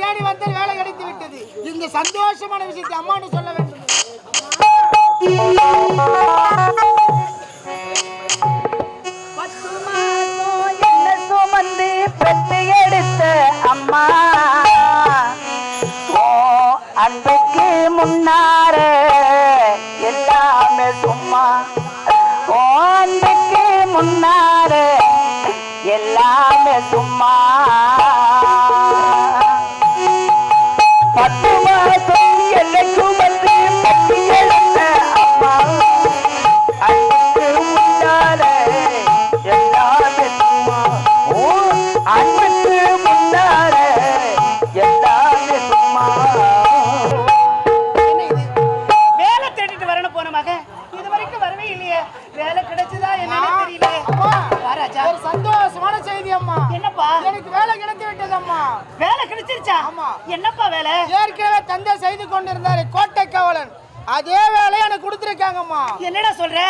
தேடி வந்தால் வேலை கிடைத்து விட்டது. இந்த சந்தோஷமான விஷயத்தை அம்மான்னு சொல்ல வேண்டும். என்ன சுமந்து பெத்து எடுத்த அம்மா. ஓ முன்னார எல்லாமே சும்மா. ஓ முன்னார எல்லாமே சும்மா. வேலை கிடைச்சிருச்சா? ஆமா. என்னப்பா வேலை? ஏற்கனவே தந்தை செய்து கொண்டிருந்தாரு கோட்டை காவலன் அதே வேலையை எனக்கு கொடுத்துருக்காங்கம்மா. என்னடா சொல்ற?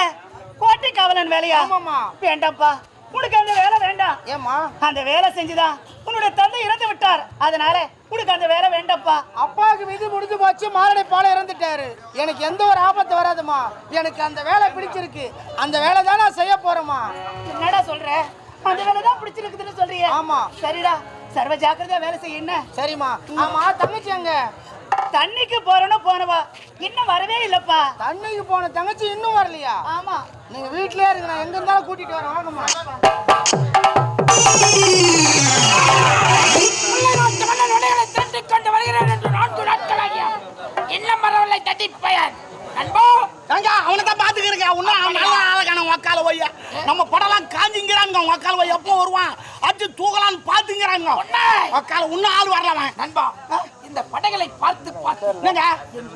கோட்டை காவலன் வேலையா? ஆமாம்மா. வேண்டாம்ப்பா. உனக்கு அந்த வேலை வேண்டாம். ஏம்மா? அந்த வேலை செஞ்சுதான் உன்னுடைய தந்தை இறந்து விட்டார். அதனால உனக்கு அந்த வேலை வேண்டாம்ப்பா. அப்பாவுக்கு விதி முடிஞ்சு போச்சு மாரடை பால இறந்துட்டாரு. எனக்கு எந்த ஒரு ஆபத்து வராதுமா எனக்கு அந்த வேலை பிடிச்சிருக்கு. அந்த வேலை தான் நான் செய்ய போறேம்மா. என்னடா சொல்ற? அந்த வேலை தான் பிடிச்சிருக்குதுன்னு சொல்றியே. ஆமா. சரிடா. சர்வ ஜாக்கிரதையா வேலை செய்ய என்ன? சரிம்மா. ஆமா தங்கச்சி அங்க தண்ணிக்கு போறணும் போனவா இன்னும் வரவே இல்லப்பா. தண்ணிக்கு போன தங்கச்சி இன்னும் வரலையா? ஆமா. நீங்க வீட்லயே இருங்க நான் எங்க இருந்தாலும் கூட்டிட்டு வரேன். வாங்கம்மா. கொண்டு வருகிறேன் என்று நான்கு நாட்களாகிய இன்னும் வரவில்லை தட்டி பெயர் நண்போ ஏங்க அவனை தான் பாத்துக்கிறீங்க இன்னும் அவன் நல்ல அழகான உக்கால போய் நம்ம படம்லாம் காஞ்சிங்கிறாங்க உக்கால போய் எப்போ வருவான்? அடிச்சு தூக்கலான்னு பாத்துங்கிறாங்க. உக்கால இன்னும் ஆள் வரலவன் நண்பா இந்த படைகளை பார்த்து பார்த்து என்னங்க?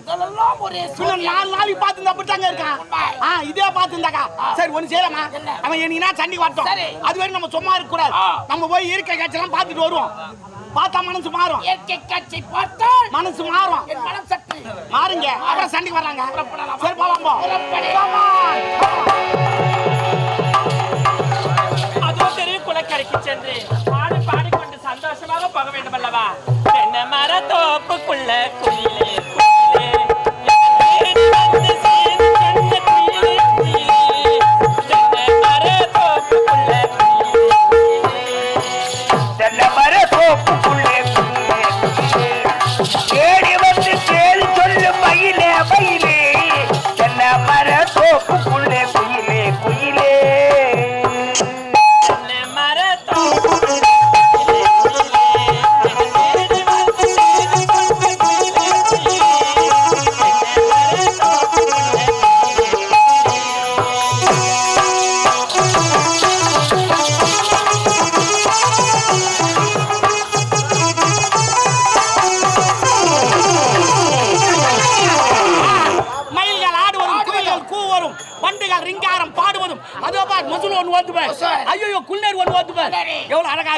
இதெல்லாம் ஒரே இன்னும் நாலு நாளைக்கு பார்த்து அப்படித்தாங்க இருக்கான். ஆ இதே பார்த்து இருந்தாக்கா சரி ஒண்ணு செய்யலாமா? அவன் என்னன்னா சண்டி வரட்டும். சரி. அது வரைக்கும் நம்ம சும்மா இருக்க கூடாது. நம்ம போய் இயற்கை காட்சியெல்லாம் பார்த்துட்டு வருவோம். பார்த்தா மனசு மாறும். இயற்கை காட்சி பார்த்தால் மனசு மாறும். மனம் சற்று மாறுங்க. அப்புறம் சண்டைக்கு வர்றாங்க? சரி போலாம் போ. வா. தென்னை தோப்புக்குள்ள குயிலே.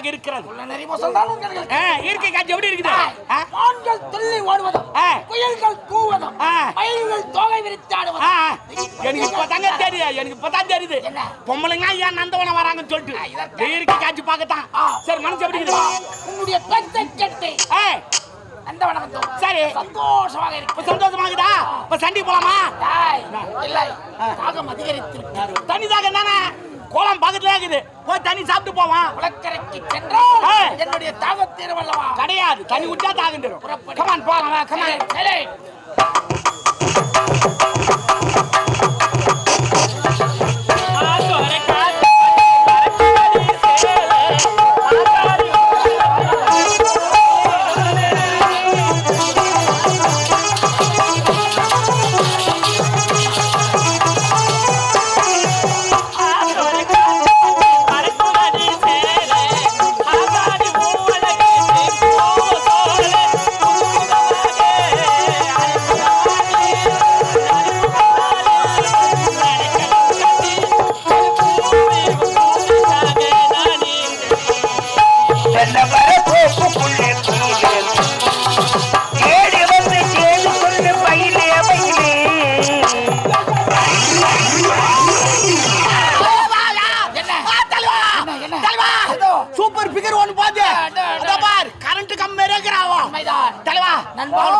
அழகாக இருக்கிறது. இயற்கை காட்சி எப்படி இருக்குது? ஆ? மான்கள் துள்ளி ஓடுவதும் ஆ. குயில்கள் கூவதும். மயில்கள் தோகை விரித்து ஆ, ஆடுவதும் எனக்கு இப்பதாங்க தெரியுது எனக்கு இப்பதான் தெரியுது? பொம்பளைங்க ஏன் நந்தவனம் வராங்கன்னு சொல்லிட்டு. இயற்கை காட்சி பார்க்கத்தான். சரி மனசு எப்படி இருக்குது? உன்னுடைய பேச்சை கேட்டு. சரி. சந்தோஷமாக இருக்கு இப்ப சந்தோஷமாகுதா? இப்ப சண்டி போலாமா? இல்லை. தாகம் அதிகரித்திருக்கிறது தண்ணி தாங்க தானே கோலம் பக்கத்துல இருக்குது. போய் தண்ணி சாப்பிட்டு போவான் குளக்கரைக்கு சென்றால். என்னுடைய தாகம் தீரவல்லவா கிடையாது. தண்ணி விட்டா தாகந்துரும் புறப்படு. கமான் போலாம் கமான்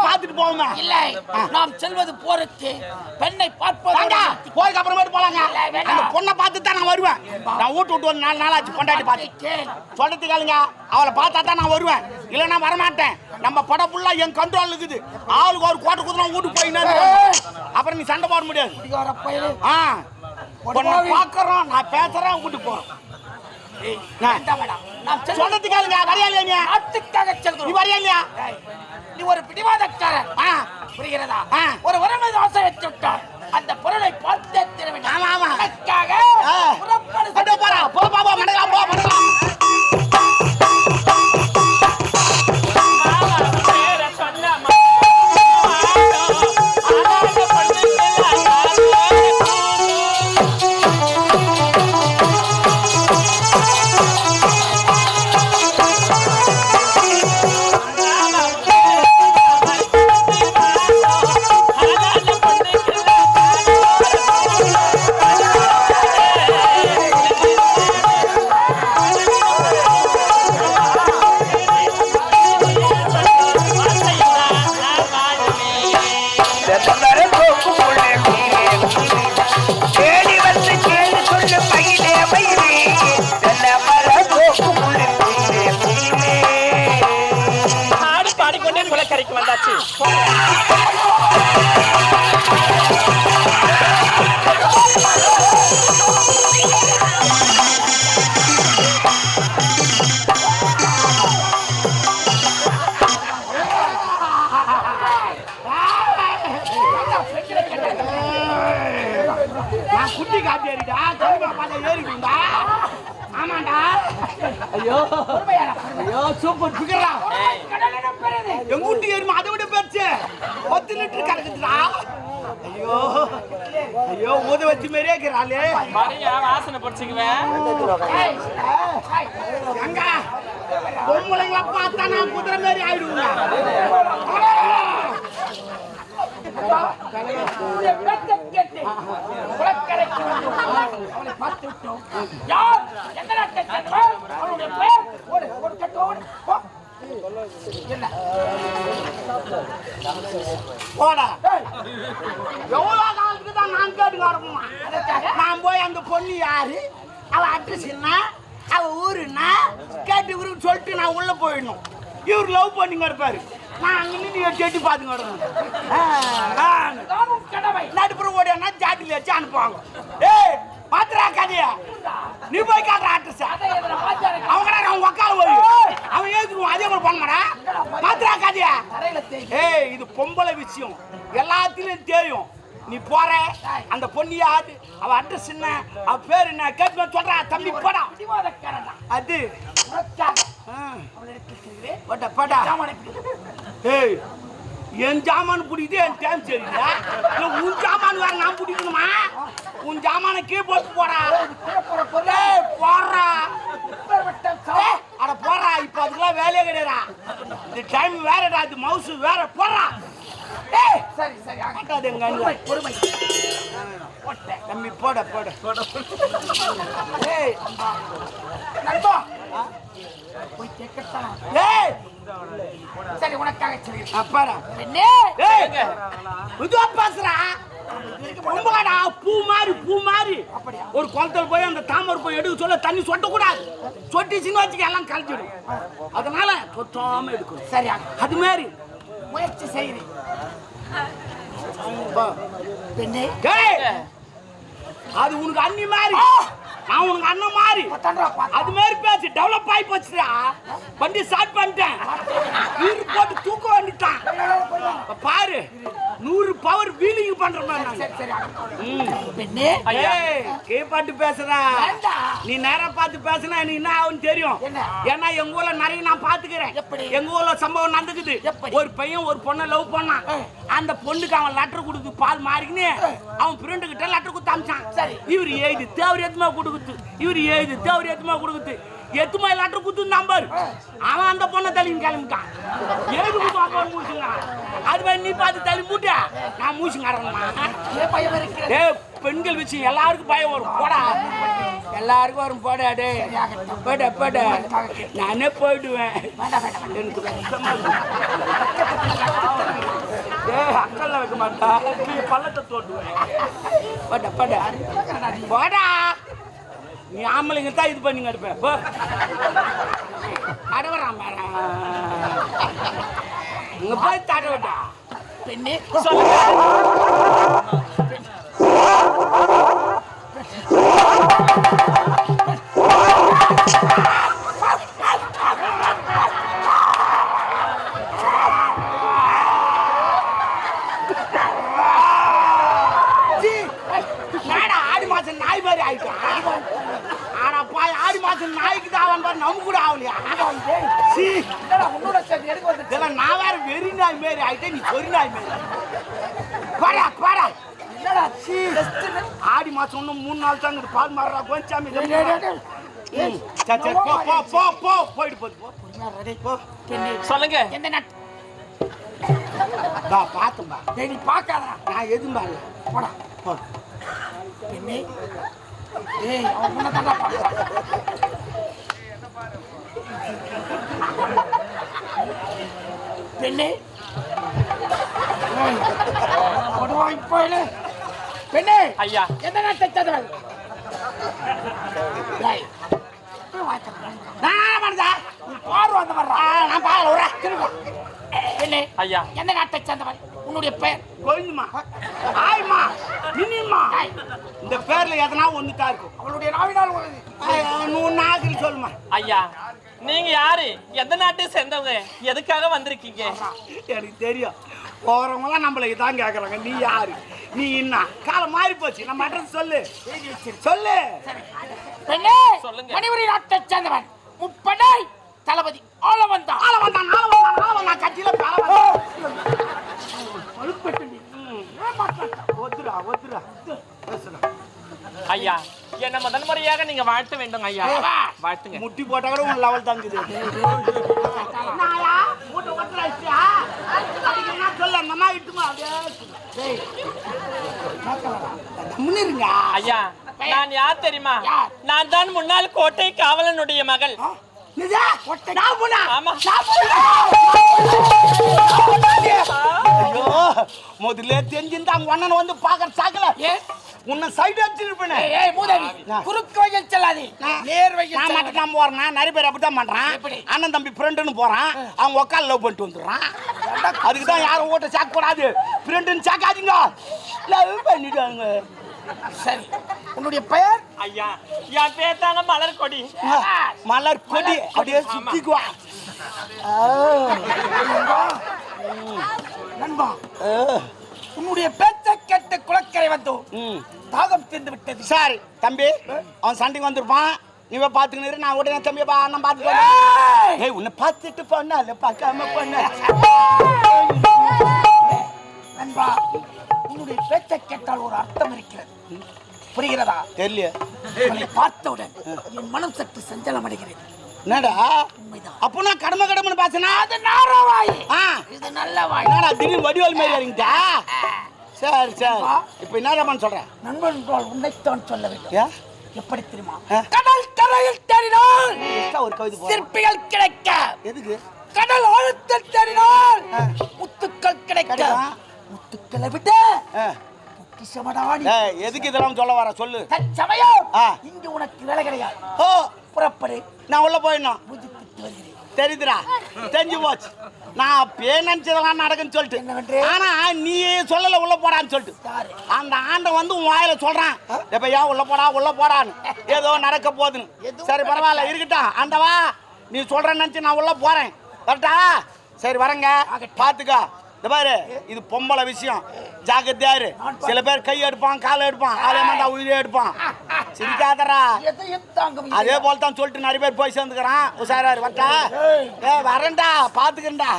பார்த்துட்டு போவோமே? இல்லை நாம் செல்வது போருக்கு. பெண்ணை பார்ப்பது வாங்க போய்க்கு அப்புறமேட்டு போலாங்க. இல்ல. அந்த பொண்ணை பார்த்து தான் நான் வருவேன். நான் வீட்டு விட்டு ஒரு நாலு நாள் ஆச்சு கொண்டாடி பார்த்து. கேள். சொல்றது கேளுங்க அவளை பார்த்தா தான் நான் வருவேன். இல்லைன்னா வரமாட்டேன். நம்ம படம் ஃபுல்லா என் கண்ட்ரோல் இருக்குது. ஆளுக்கு ஒரு கோட்டை குதிரை வீட்டுக்கு போயினா அப்புறம் நீ சண்டை போட முடியாது. ஆ. பொண்ணை பார்க்கறோம் நான் பேசுறேன் வீட்டுக்கு போறோம். ஏய், நான் வேண்டாம் வேண்டாம். நாம் செல்வது சொல்றது கேளுங்க வரையா இல்லையா நீ? வரையா இல்லையா? நீ ஒரு பிடிவாதக்காரன். புரிகிறதா. ஒரு வரம் மீது ஆசை வச்சு விட்டான் அந்த பொருளை பார்த்தே தர வேண்டும் ஆமா, ஆமா. நான் குட்டி காட்டியாரிடா கருமா பாத்தா ஏறிடுண்டா ஆமாண்டா. ஐயோ. ஐயோ சூப்பர் பிகரா எங்க குட்டி ஏறுமா? அதை விட பெருசு. பத்து லிட்டர் கறக்குதுடா. ஐயோ. ஐயோ ஊத வச்சு மாதிரியே இருக்கிறாளே. வாசனை பிடிச்சிக்குவேன். எங்க? பொம்பளைங்கள பார்த்தா நான் குதிரை மாதிரி ஆயிடுவேன் போடா எவ்வளோ காலத்துக்கு தான் நான் கேட்டு வரணுமா நான் போய் அந்த பொண்ணு யாரு? அவ அட்ரஸ் என்ன? அவள் ஊருன்னா கேட்டு இவருக்கு சொல்லிட்டு நான் உள்ளே போயிடணும். இவர் லவ் பண்ணிங்க இருப்பாரு. நான் அங்க எட்டி எட்டி பார்த்துங்க நடுப்புற ஓடினா ஜாட்டில வச்சு அனுப்புவாங்க. ஏய் பாத்துறா கதையா. நீ போய் காட்டுற வாத்தியாரை அவங்க அவங்க உக்கால போய். அவன் ஏத்துக்குவான் அதே மாதிரி பண்ண மாடா பாத்துறா கதையா. ஏய் இது பொம்பளை விஷயம். எல்லாத்துலயும் தெரியும். நீ போற அந்த பொண்ணு யாரு அவ அட்ரஸ் என்ன அவ பேர் என்ன கேட்டு சொல்றா தம்பி போடா. அது. உனக்காக. ஆ, ஏய் என் ஜாமான் பிடிக்குது என் டைம் சரியில்லை. இல்ல உன் ஜாமான் வேற நான் பிடிக்கணுமா? உன் ஜாமான கீழே போட்டு போடா. போடுறா. அட போடுறா. இப்ப அதுக்கெல்லாம் வேலையே கிடையாதா இந்த டைம் வேறடா இது மவுசு வேற போடுறா. ஏய் சரி சரி ஆக. காட்டாது எங்க அண்ணன். பொறுமை பொறுமை. தம்பி போட போட. ஏய் நண்பா போய் சரி உனக்காக சொல்கிறேன் அப்பாடா பெண்ணே! இதுவா பேசுறா. ரொம்படா பூ மாதிரி பூ மாதிரி ஒரு குளத்துல போய் அந்த தாமரை போய் எடுக்க சொல்ல தண்ணி சொட்ட கூடாது சொட்டிச்சுன்னு வச்சுக்க எல்லாம் கலைஞ்சிடும். அதனால சொத்தாம எடுக்கணும். சரி ஆக. அது மாதிரி முயற்சி செய்கிறேன். பெண்ணே. அது உனக்கு அண்ணி மாதிரி நான் உனக்கு அண்ணன் மாதிரி. அது மாதிரி பேசு டெவலப் ஆகி போச்சுடா. வண்டி ஸ்டார்ட் பண்ணிட்டேன். வீடு போட்டு தூக்க இப்ப பாரு நூறு பவர் வீலிங் பண்ற மாதிரி கீழ்பாட்டு பேசுறா. நீ நேரா பார்த்து பேசினா எனக்கு என்ன ஆகும் தெரியும்? ஏன்னா எங்க ஊர்ல நிறைய நான் பாத்துக்கிறேன்? எங்க ஊர்ல சம்பவம் நடந்துக்குது? ஒரு பையன் ஒரு பொண்ணை லவ் பண்ணான். அந்த பொண்ணுக்கு அவன் லெட்டர் கொடுத்து பால் மாறிக்கின்னு அவன் ஃப்ரெண்டு கிட்ட லெட்டர் கொடுத்து சரி. இவர் எழுதி தேவர் எத்துமா கொடுக்குது? இவர் எழுதி தேவர் எத்துமா கொடுக்குது? எத்துமா லெட்டர் கொடுத்து நம்பர். அவன் அந்த பொண்ணை தள்ளின்னு கிளம்பிட்டான் எழுதி கொடுத்து மூச்சுங்க அது மாதிரி நீ பார்த்து தள்ளி மூட்டா. நான் மூச்சுங்க டேய் பெண்கள் விஷயம் எல்லாருக்கும் பயம் வரும். போடா. எல்லாருக்கும் வரும். போடா டேய். போட போட. நானே போயிடுவேன். வேண்டாம் எனக்கு கஷ்டமா இருக்கு. மாட்டா. நீ பள்ளத்தை தோண்டுவேன் போடா போடா போடா நீ ஆம்பளைங்க தான் இது பண்ணி எடுப்ப போ. தடவறான் பாரு இங்க போய் தடவட்டா பெண்ணே. சொல்லுங்க. நம்ம கூட ஆகலையா சீ. என்னடா உன்னோட சேர்த்து எடுக்க வந்து நான் வேற வெறி நாய் மாரி ஆயிட்டேன் நீ சொறி நாய் மாரி பாடா பாடா என்னடா சீ. ஆடி மாசம் இன்னும் மூணு நாள் தான் இருக்குது. பால் மாறா கோச்சாமி சரி, போ போ போ போ. போயிட்டு போது போ. சொல்லுங்க. எந்த நாட்டு பா பார்த்தம்பா நீ பார்க்காதடா நான் எதுவும் பாரு போடா. போ. ஏய் அவன். பெண்ணே. போயிடு பெண்ணே ஐயா. என்ன திரும்ப பெண்ணே ஐயா. எந்த நாட்டை சேர்ந்தவள் உன்னுடைய பெயர்? கோவிந்தம்மா. ஆய்மா. மினிமா இந்த பேர்ல எதனா ஒன்று தான் இருக்கும். அவளுடைய நாவினால் நூறு நாக்கில் சொல்லுமா. ஐயா நீங்க யாரு? எந்த நாட்டை சேர்ந்தவங்க? எதுக்காக வந்திருக்கீங்க? எனக்கு தெரியும். போறவங்களாம் நம்மள இதான் கேக்குறாங்க. நீ யாரு? நீ என்ன காலம் மாறி போச்சு. நம்ம அட்ரஸ் சொல்லு. சொல்லு. சொல்லுங்க. மணிபுரி நாட்டை சேர்ந்தவன். முப்படை தளபதி ஆள வந்தான் ஆள வந்தான் ஆள வந்தான் ஆள வந்தான் கட்சியில பல ஒத்துடா ஒத்துடா பேசுடா ஐயா என்ன முதல் முறையாக நீங்க வாழ்த்த வேண்டும் ஐயா. வாழ்த்துங்க. முட்டி போட்டா கூட உன் லெவல் தாங்குது. சொல்ல அந்த அம்மா இட்டுமா? ஐயா நான் யார் தெரியுமா? நான் தான் முன்னாள் கோட்டை காவலனுடைய மகள். ஆமா. ஐயோ முதல்ல தெரிஞ்சிருந்தா அங்க அண்ணன் வந்து பாக்குற சாக்கல? உன்னை சைடு அடிச்சிருப்பேனே ஏய், மூதேவி நான். குறுக்கு வழியில் செல்லாதே. நேர் வழியில் நான் மட்டும் தான் போறேன். நிறைய பேர் அப்படித்தான் பண்றான்? அண்ணன் தம்பி ஃப்ரெண்டுன்னு போறான். அவங்க உட்காந்து லவ் பண்ணிட்டு வந்துடுறான். அதுக்கு தான் யாரும் ஓட்ட சாக்க கூடாது. ஃப்ரெண்டுன்னு சாக்காதீங்க. லவ் பண்ணிட்டாங்க. சரி உன்னுடைய பெயர்? ஐயா என் பேர் தாங்க மலர் கொடி மலர் கொடி அப்படியே சுத்திக்குவா. நண்பா உன்னுடைய பேச்சை கேட்டு குளக்கரை வந்தோம் தாகம் தீர்ந்து விட்டது. சரி தம்பி அவன் சண்டைக்கு வந்திருப்பான். போய் பாத்துக்கிட்டு நான் உடனே தம்பி பா அண்ணன் பாத்துக்கோ ஏய்! உன்னை பார்த்துட்டு பண்ணால பார்க்காம பண்ண நண்பா உன்னுடைய பேச்சை கேட்டால் ஒரு அர்த்தம் இருக்கிறது. புரிகிறதா? தெரியல. பார்த்தவுடன் என் மனம் சற்று சஞ்சலம் அடைகிறது என்னடா? அப்போ நான் கடமை கடமைன்னு பேசினா அது நாரவாய் ஆ. இது நல்ல வாய். என்னடா திடீர்னு வடிவால் மாரி இறங்கிட்டா சரி சரி. இப்போ என்ன சொல்றேன் நண்பன் உன்னைத்தான் சொல்ல வேண்டும். எப்படி தெரியுமா. கடல் கரையில் தேடினால் ஒரு கவிதை சிற்பிகள் கிடைக்க. எதுக்கு? கடல் ஆழத்தில் தேடினால். முத்துக்கள் கிடைக்க. முத்துக்களை விட்டு எதுக்கு இதெல்லாம் சொல்ல வர? சொல்லு. தற்சமயம் ஆ. இங்கு உனக்கு வேலை கிடையாது. ஓ. புறப்படு. நான் உள்ள போயிடணும். தெரியுதுடா? தெரிஞ்சு போச்சு. நான் அப்பயே நினைச்சதெல்லாம் நடக்குன்னு சொல்லிட்டு? ஆனா நீ சொல்லல உள்ள போடான்னு சொல்லிட்டு? அந்த ஆண்டை வந்து உன் வாயில சொல்றான். எப்ப ஏன் உள்ள போடா உள்ள போடான்னு. ஏதோ நடக்க போகுதுன்னு. சரி பரவாயில்ல இருக்கட்டும். ஆண்டவா நீ சொல்றேன்னு நினைச்சு நான் உள்ள போறேன். கரெக்டா சரி வரேங்க. பாத்துக்கோ. இந்த பாரு இது பொம்பளை விஷயம். ஜாக்கிரதையா சில பேர் கை எடுப்பான் காலை எடுப்பான். ஆளே மாட்டா உயிரே எடுப்பான். சிரிக்காதரா அதே போல தான் சொல்லிட்டு நிறைய பேர் போய் சேர்ந்துக்கிறான். உஷாராரு வரட்டா. ஏ வரேன்டா பாத்துக்கிறேன்டா.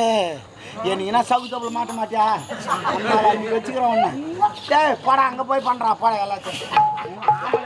ஏ என்ன சவுக்கு தப்பில் மாட்ட மாட்டியா? நீ வச்சுக்கிறேன் ஒன்று ஏய் போடா அங்கே போய் பண்ணுறான் போடா எல்லாத்தையும்.